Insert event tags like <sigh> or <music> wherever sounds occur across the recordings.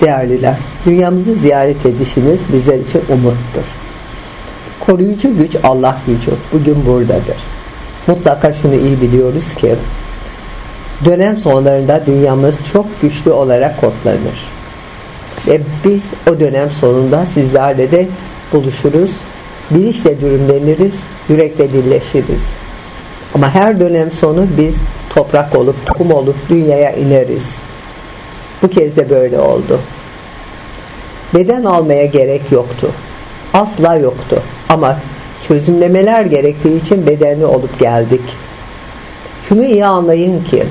Değerliler, dünyamızı ziyaret edişiniz bizler için umuttur. Koruyucu güç Allah gücü bugün buradadır. Mutlaka şunu iyi biliyoruz ki dönem sonlarında dünyamız çok güçlü olarak kodlanır. Ve biz o dönem sonunda sizlerle de buluşuruz, bilinçle dürümleniriz, yürekle dilleşiriz. Ama her dönem sonu biz toprak olup, kum olup dünyaya ineriz. Bu kez de böyle oldu. Beden almaya gerek yoktu. Asla yoktu. Ama çözümlemeler gerektiği için bedenli olup geldik. Şunu iyi anlayın ki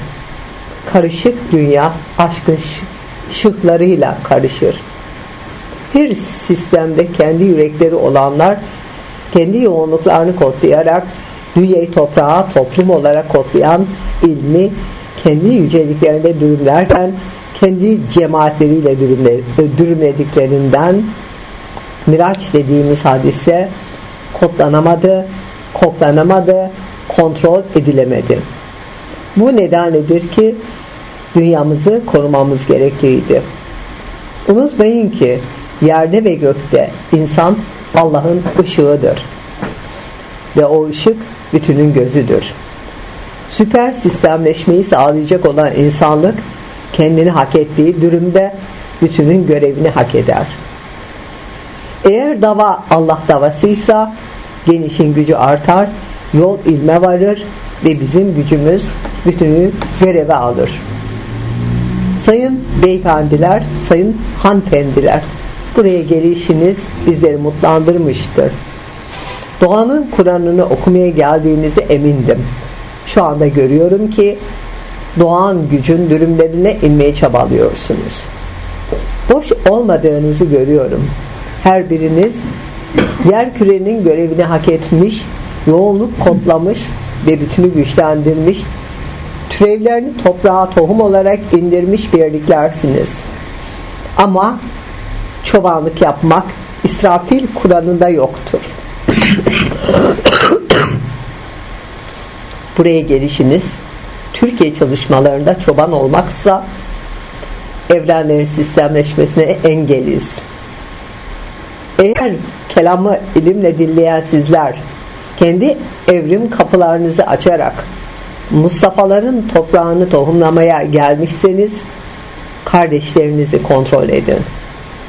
karışık dünya aşkın şıklarıyla karışır. Bir sistemde kendi yürekleri olanlar kendi yoğunluklarını kodlayarak dünyayı toprağa toplum olarak kodlayan ilmi kendi yüceliklerinde dürümlerken kendi cemaatleriyle dürümlediklerinden Miraç dediğimiz hadise kodlanamadı, koklanamadı, kontrol edilemedi. Bu nedenledir ki dünyamızı korumamız gerekliydi. Unutmayın ki yerde ve gökte insan Allah'ın ışığıdır. Ve o ışık bütünün gözüdür. Süper sistemleşmeyi sağlayacak olan insanlık kendini hak ettiği durumda bütünün görevini hak eder. Eğer dava Allah davasıysa genişin gücü artar, yol ilme varır ve bizim gücümüz bütünü göreve alır. Sayın beyefendiler, sayın hanfendiler, buraya gelişiniz bizleri mutlandırmıştır. Doğanın Kur'an'ını okumaya geldiğinizi emindim. Şu anda görüyorum ki doğan gücün dürümlerine inmeye çabalıyorsunuz. Boş olmadığınızı görüyorum. Her biriniz yer kürenin görevini hak etmiş, yoğunluk kodlamış ve bütünü güçlendirmiş, türevlerini toprağa tohum olarak indirmiş birliklersiniz. Ama çobanlık yapmak İsrafil Kur'an'ında yoktur. <coughs> Buraya gelişiniz Türkiye çalışmalarında çoban olmaksa evrenlerin sistemleşmesine engeliz. Eğer kelamı ilimle dinleyen sizler kendi evrim kapılarınızı açarak Mustafa'ların toprağını tohumlamaya gelmişseniz kardeşlerinizi kontrol edin.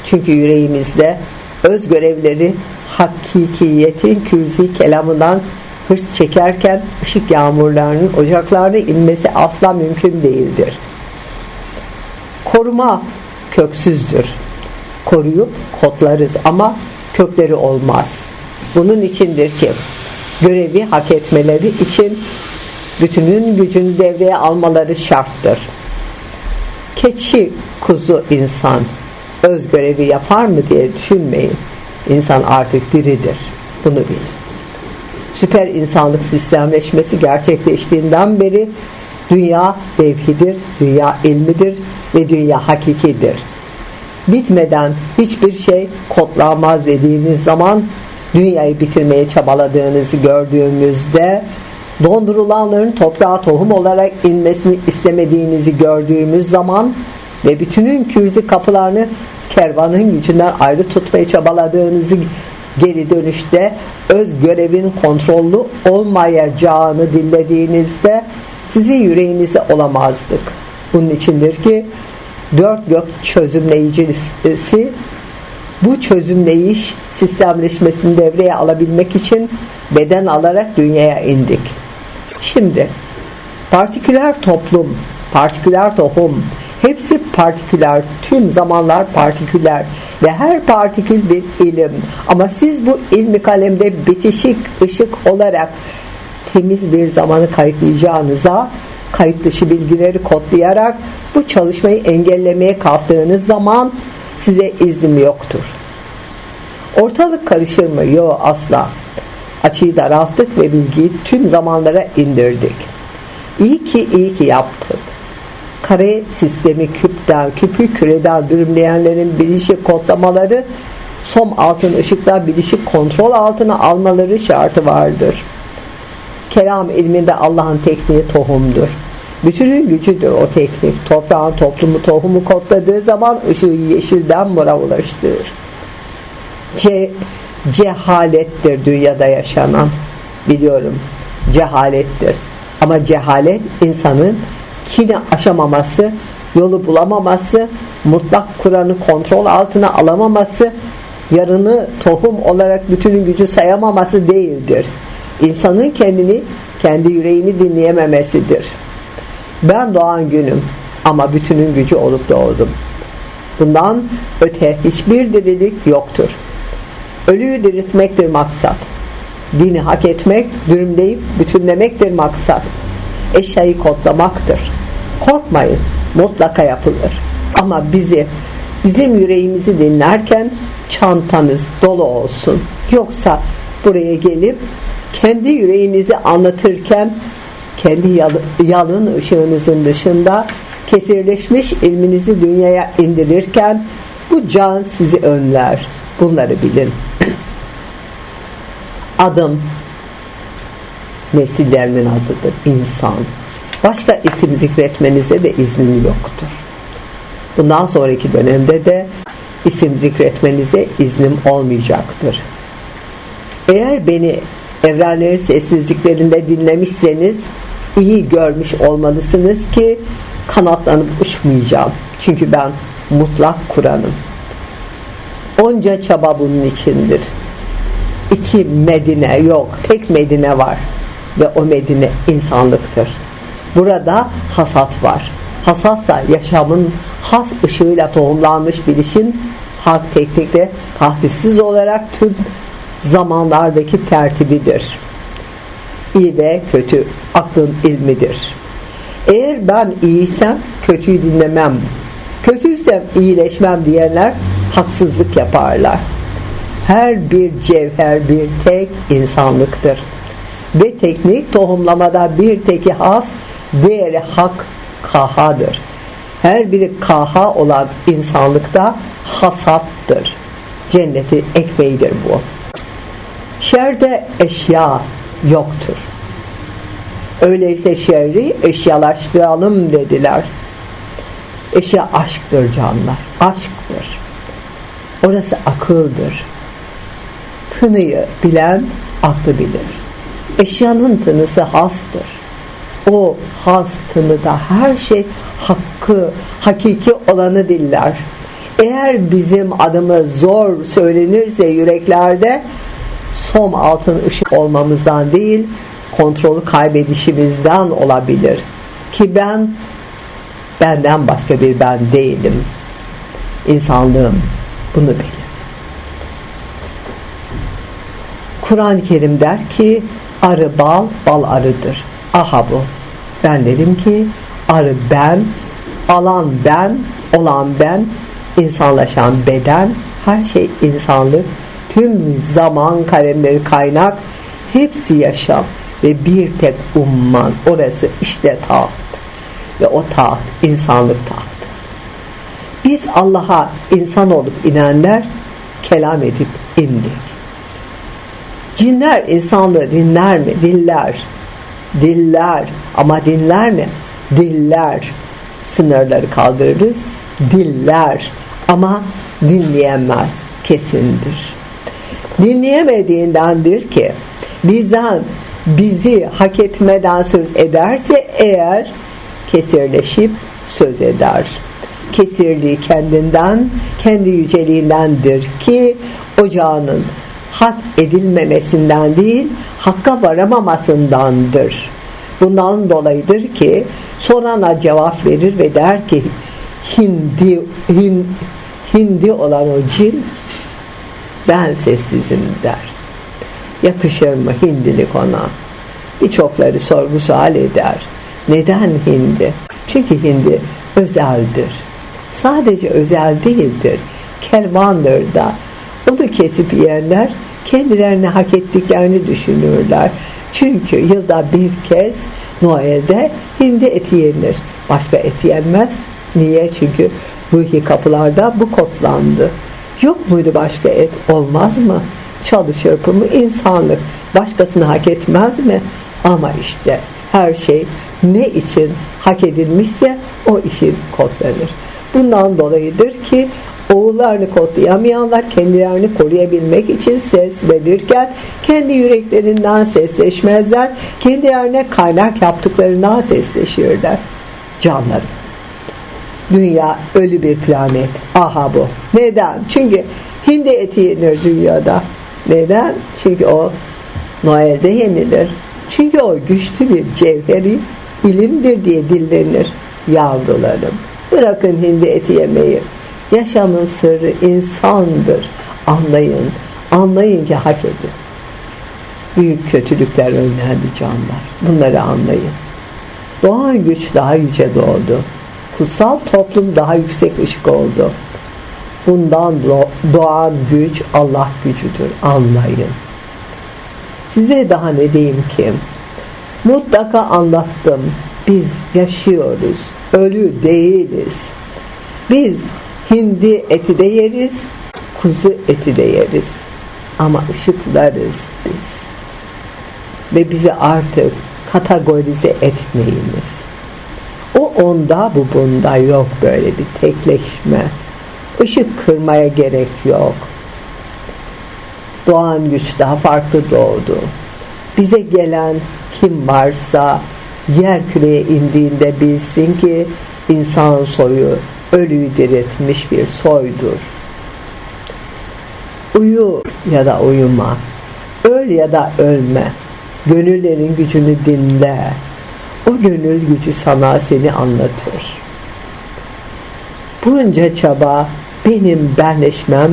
Çünkü yüreğimizde öz görevleri hakikiyetin kürzi kelamından hırs çekerken ışık yağmurlarının ocaklarda inmesi asla mümkün değildir. Koruma köksüzdür. Koruyup kodlarız ama kökleri olmaz. Bunun içindir ki görevi hak etmeleri için bütünün gücünü devreye almaları şarttır. Keçi kuzu insan öz görevi yapar mı diye düşünmeyin. İnsan artık diridir. Bunu bilin süper insanlık sistemleşmesi gerçekleştiğinden beri dünya devhidir, dünya ilmidir ve dünya hakikidir. Bitmeden hiçbir şey kodlanmaz dediğiniz zaman dünyayı bitirmeye çabaladığınızı gördüğümüzde dondurulanların toprağa tohum olarak inmesini istemediğinizi gördüğümüz zaman ve bütünün kürzi kapılarını kervanın gücünden ayrı tutmaya çabaladığınızı geri dönüşte öz görevin kontrollü olmayacağını dillediğinizde sizin yüreğinizde olamazdık. Bunun içindir ki dört gök çözümleyicisi bu çözümleyiş sistemleşmesini devreye alabilmek için beden alarak dünyaya indik. Şimdi partiküler toplum, partiküler tohum, Hepsi partiküler, tüm zamanlar partiküler ve her partikül bir ilim. Ama siz bu ilmi kalemde bitişik ışık olarak temiz bir zamanı kayıtlayacağınıza kayıt dışı bilgileri kodlayarak bu çalışmayı engellemeye kalktığınız zaman size iznim yoktur. Ortalık karışır mı? Yok asla. Açıyı daralttık ve bilgiyi tüm zamanlara indirdik. İyi ki iyi ki yaptık kare sistemi küpten, küpü küreden dürümleyenlerin bilişik kodlamaları som altın ışıktan bilişik kontrol altına almaları şartı vardır. Kelam ilminde Allah'ın tekniği tohumdur. Bütünün gücüdür o teknik. Toprağın toplumu tohumu kodladığı zaman ışığı yeşilden mora ulaştırır. Ce, cehalettir dünyada yaşanan. Biliyorum cehalettir. Ama cehalet insanın kini aşamaması, yolu bulamaması, mutlak Kur'an'ı kontrol altına alamaması, yarını tohum olarak bütünün gücü sayamaması değildir. İnsanın kendini, kendi yüreğini dinleyememesidir. Ben doğan günüm ama bütünün gücü olup doğdum. Bundan öte hiçbir dirilik yoktur. Ölüyü diriltmektir maksat. Dini hak etmek, dürümleyip bütünlemektir maksat. Eşyayı kodlamaktır. Korkmayın, mutlaka yapılır. Ama bizi, bizim yüreğimizi dinlerken çantanız dolu olsun. Yoksa buraya gelip kendi yüreğinizi anlatırken kendi yalın ışığınızın dışında kesirleşmiş ilminizi dünyaya indirirken bu can sizi önler. Bunları bilin. <clears throat> Adım nesillerimin adıdır. İnsan. Başka isim zikretmenize de iznim yoktur. Bundan sonraki dönemde de isim zikretmenize iznim olmayacaktır. Eğer beni evrenlerin sessizliklerinde dinlemişseniz iyi görmüş olmalısınız ki kanatlanıp uçmayacağım. Çünkü ben mutlak Kur'an'ım. Onca çaba bunun içindir. İki Medine yok, tek Medine var ve o Medine insanlıktır. Burada hasat var. Hasatsa yaşamın has ışığıyla tohumlanmış bilişin hak teknikle tahdissiz olarak tüm zamanlardaki tertibidir. İyi ve kötü aklın ilmidir. Eğer ben iyiysem kötüyü dinlemem. Kötüysem iyileşmem diyenler haksızlık yaparlar. Her bir cevher bir tek insanlıktır. Ve teknik tohumlamada bir teki has, diğeri hak kahadır. Her biri kaha olan insanlıkta hasattır. Cenneti ekmeğidir bu. Şerde eşya yoktur. Öyleyse şerri eşyalaştıralım dediler. Eşya aşktır canlar. Aşktır. Orası akıldır. Tınıyı bilen aklı bilir. Eşyanın tınısı hastır. O has tınıda her şey hakkı, hakiki olanı diller. Eğer bizim adımız zor söylenirse yüreklerde som altın ışık olmamızdan değil kontrolü kaybedişimizden olabilir ki ben benden başka bir ben değilim insanlığım bunu bilin Kur'an-ı Kerim der ki arı bal bal arıdır. Aha bu. Ben dedim ki arı ben alan ben olan ben insanlaşan beden her şey insanlık. Tüm zaman kalemleri kaynak hepsi yaşam ve bir tek umman. Orası işte taht. Ve o taht insanlık tahtı. Biz Allah'a insan olup inenler kelam edip indik cinler insanlığı dinler mi? diller diller ama dinler mi? diller sınırları kaldırırız. Diller ama dinleyemez. Kesindir. Dinleyemediğindendir ki bizden bizi hak etmeden söz ederse eğer kesirleşip söz eder. Kesirliği kendinden, kendi yüceliğindendir ki ocağının hak edilmemesinden değil, hakka varamamasındandır. Bundan dolayıdır ki sorana cevap verir ve der ki hindi, hin, hindi olan o cin ben sessizim der. Yakışır mı hindilik ona? Birçokları sorgu sual eder. Neden hindi? Çünkü hindi özeldir. Sadece özel değildir. Kervandır da. Onu kesip yiyenler kendilerini hak ettiklerini düşünürler. Çünkü yılda bir kez Noel'de hindi eti yenir. Başka et yenmez. Niye? Çünkü ruhi kapılarda bu kodlandı. Yok muydu başka et? Olmaz mı? Çalı çırpımı insanlık. Başkasını hak etmez mi? Ama işte her şey ne için hak edilmişse o işin kodlanır. Bundan dolayıdır ki oğullarını kodlayamayanlar kendilerini koruyabilmek için ses verirken kendi yüreklerinden sesleşmezler. Kendilerine kaynak yaptıklarından sesleşirler. Canlarım. Dünya ölü bir planet. Aha bu. Neden? Çünkü hindi eti yenir dünyada. Neden? Çünkü o Noel'de yenilir. Çünkü o güçlü bir cevheri ilimdir diye dillenir yavrularım. Bırakın hindi eti yemeyi. Yaşamın sırrı insandır. Anlayın. Anlayın ki hak edin. Büyük kötülükler önlendi canlar. Bunları anlayın. Doğan güç daha yüce doğdu. Kutsal toplum daha yüksek ışık oldu. Bundan doğan güç Allah gücüdür. Anlayın. Size daha ne diyeyim ki? Mutlaka anlattım. Biz yaşıyoruz. Ölü değiliz. Biz hindi eti de yeriz, kuzu eti de yeriz. Ama ışıklarız biz. Ve bizi artık kategorize etmeyiniz. O onda bu bunda yok böyle bir tekleşme. Işık kırmaya gerek yok. Doğan güç daha farklı doğdu. Bize gelen kim varsa yer küreye indiğinde bilsin ki insan soyu ölüyü diriltmiş bir soydur. Uyu ya da uyuma, öl ya da ölme, gönüllerin gücünü dinle, o gönül gücü sana seni anlatır. Bunca çaba benim benleşmem,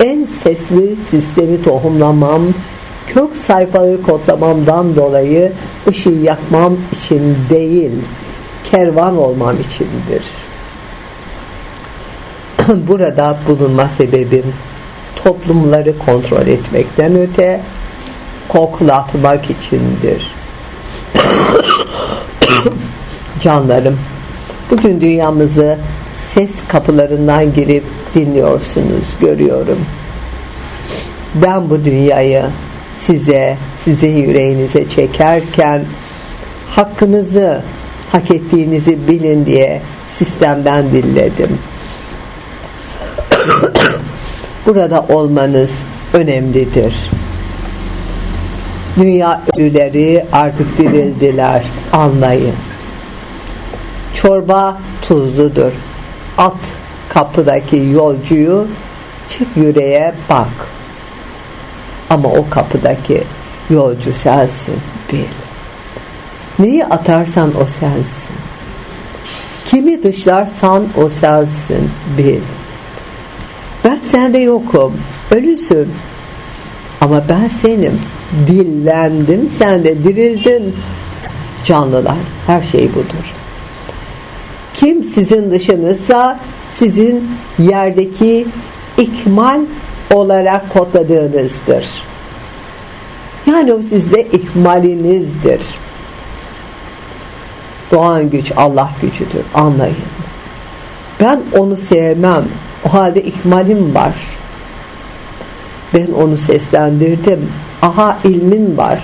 en sesli sistemi tohumlamam, kök sayfaları kodlamamdan dolayı ışığı yakmam için değil, kervan olmam içindir. <laughs> Burada bulunma sebebim toplumları kontrol etmekten öte koklatmak içindir. <coughs> Canlarım, bugün dünyamızı ses kapılarından girip dinliyorsunuz, görüyorum. Ben bu dünyayı size, sizin yüreğinize çekerken hakkınızı hak ettiğinizi bilin diye sistemden dilledim. Burada olmanız önemlidir. Dünya ölüleri artık dirildiler. Anlayın. Çorba tuzludur. At kapıdaki yolcuyu çık yüreğe bak. Ama o kapıdaki yolcu sensin bil. Neyi atarsan o sensin. Kimi dışlarsan o sensin bil. Ben sende yokum. Ölüsün. Ama ben senim. Dillendim, sen de dirildin. Canlılar, her şey budur. Kim sizin dışınızsa sizin yerdeki ikmal olarak kodladığınızdır. Yani o sizde ikmalinizdir. Doğan güç Allah gücüdür. Anlayın. Ben onu sevmem. O halde ikmalim var. Ben onu seslendirdim. Aha ilmin var.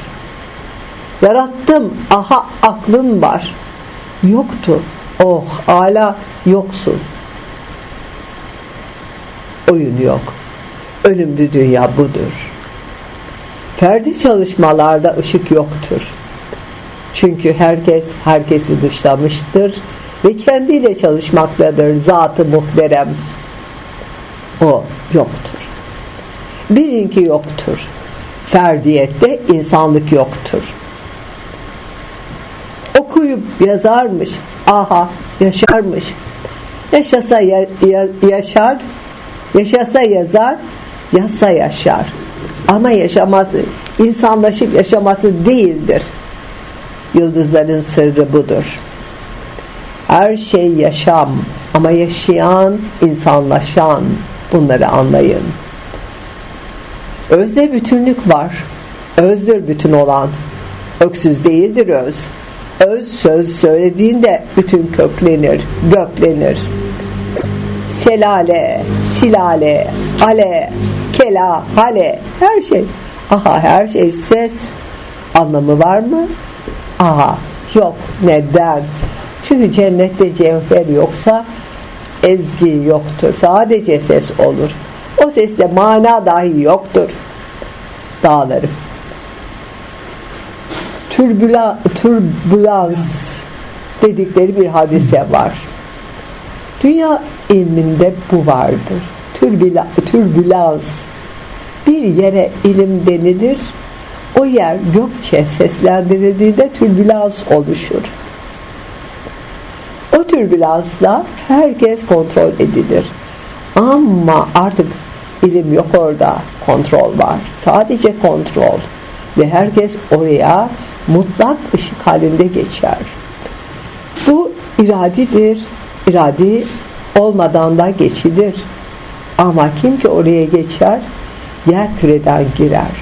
Yarattım. Aha aklın var. Yoktu. Oh hala yoksun. Oyun yok. Ölümlü dünya budur. Ferdi çalışmalarda ışık yoktur. Çünkü herkes herkesi dışlamıştır ve kendiyle çalışmaktadır zatı muhterem. O yoktur. Bilin ki yoktur. Ferdiyette insanlık yoktur. Okuyup yazarmış, aha yaşarmış. Yaşasa ya, ya, yaşar, yaşasa yazar, yazsa yaşar. Ama yaşaması, insanlaşıp yaşaması değildir. Yıldızların sırrı budur. Her şey yaşam ama yaşayan, insanlaşan bunları anlayın. Özde bütünlük var. Özdür bütün olan. Öksüz değildir öz. Öz söz söylediğinde bütün köklenir, göklenir. Selale, silale, ale, kela, hale, her şey. Aha her şey ses. Anlamı var mı? Aha yok. Neden? Çünkü cennette cevher yoksa ezgi yoktur. Sadece ses olur. O seste mana dahi yoktur. Dağlarım. Türbüla, türbülans dedikleri bir hadise var. Dünya ilminde bu vardır. Türbüla, türbülans. Bir yere ilim denilir. O yer gökçe seslendirildiğinde türbülans oluşur. O türbülansla herkes kontrol edilir. Ama artık ilim yok orada. Kontrol var. Sadece kontrol. Ve herkes oraya mutlak ışık halinde geçer. Bu iradidir. İradi olmadan da geçilir. Ama kim ki oraya geçer, yer küreden girer.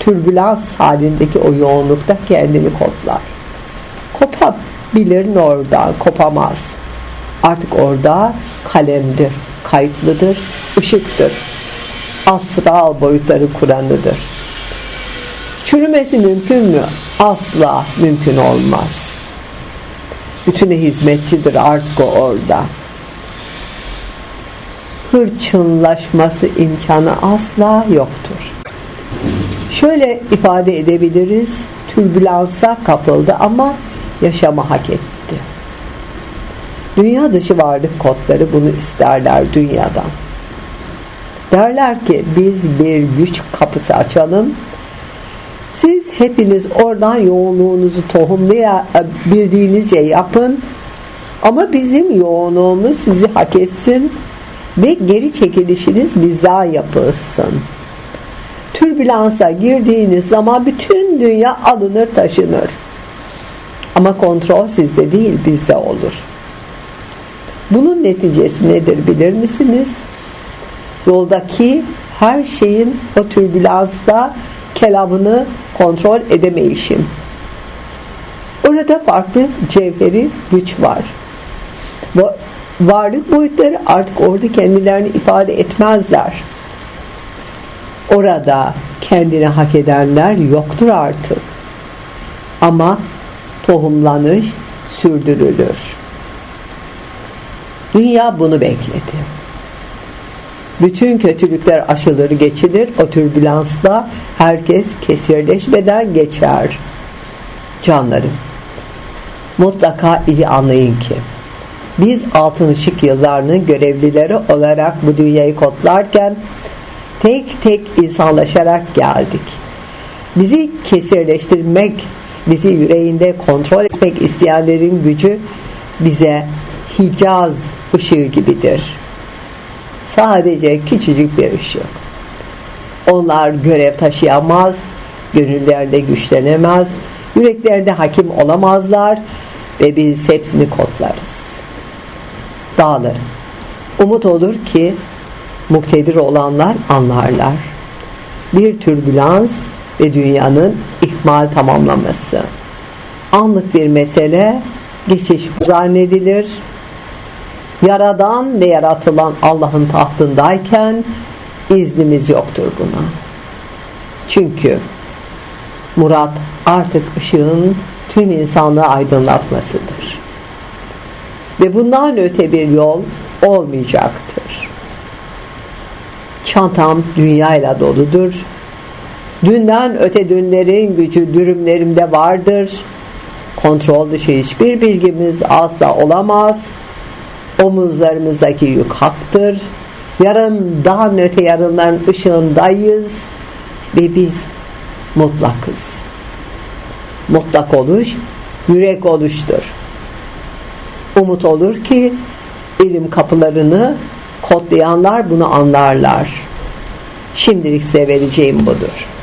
Türbülans halindeki o yoğunlukta kendini kodlar. Kopabilir oradan, kopamaz. Artık orada kalemdir, kayıtlıdır, ışıktır. Asral boyutları kuranıdır. Çürümesi mümkün mü? Asla mümkün olmaz. Bütüne hizmetçidir artık o orada. Hırçınlaşması imkanı asla yoktur. Şöyle ifade edebiliriz. Türbülansa kapıldı ama yaşama hak etti. Dünya dışı varlık kodları bunu isterler dünyadan. Derler ki biz bir güç kapısı açalım. Siz hepiniz oradan yoğunluğunuzu tohumlayabildiğinizce yapın. Ama bizim yoğunluğumuz sizi hak etsin ve geri çekilişiniz bizden yapılsın. Türbülansa girdiğiniz zaman bütün dünya alınır taşınır. Ama kontrol sizde değil bizde olur. Bunun neticesi nedir bilir misiniz? Yoldaki her şeyin o türbülansta kelamını kontrol edemeyişim. Orada farklı cevheri güç var. Bu varlık boyutları artık orada kendilerini ifade etmezler. Orada kendini hak edenler yoktur artık. Ama tohumlanış sürdürülür. Dünya bunu bekledi. Bütün kötülükler aşılır geçilir. O türbülansla herkes kesirleşmeden geçer. Canlarım, mutlaka iyi anlayın ki biz altın ışık yıllarının görevlileri olarak bu dünyayı kodlarken tek tek insanlaşarak geldik. Bizi kesirleştirmek, bizi yüreğinde kontrol etmek isteyenlerin gücü bize Hicaz ışığı gibidir. Sadece küçücük bir ışık. Onlar görev taşıyamaz, gönüllerde güçlenemez, yüreklerde hakim olamazlar ve biz hepsini kodlarız. Dağlarım. Umut olur ki muktedir olanlar anlarlar. Bir türbülans ve dünyanın ihmal tamamlaması. Anlık bir mesele geçiş zannedilir. Yaradan ve yaratılan Allah'ın tahtındayken iznimiz yoktur buna. Çünkü murat artık ışığın tüm insanlığı aydınlatmasıdır. Ve bundan öte bir yol olmayacaktır. Çantam dünyayla doludur. Dünden öte dünlerin gücü dürümlerimde vardır. Kontrol dışı hiçbir bilgimiz asla olamaz. Omuzlarımızdaki yük haktır. Yarından öte yarınların ışığındayız ve biz mutlakız. Mutlak oluş, yürek oluştur. Umut olur ki ilim kapılarını kodlayanlar bunu anlarlar. Şimdilik size vereceğim budur.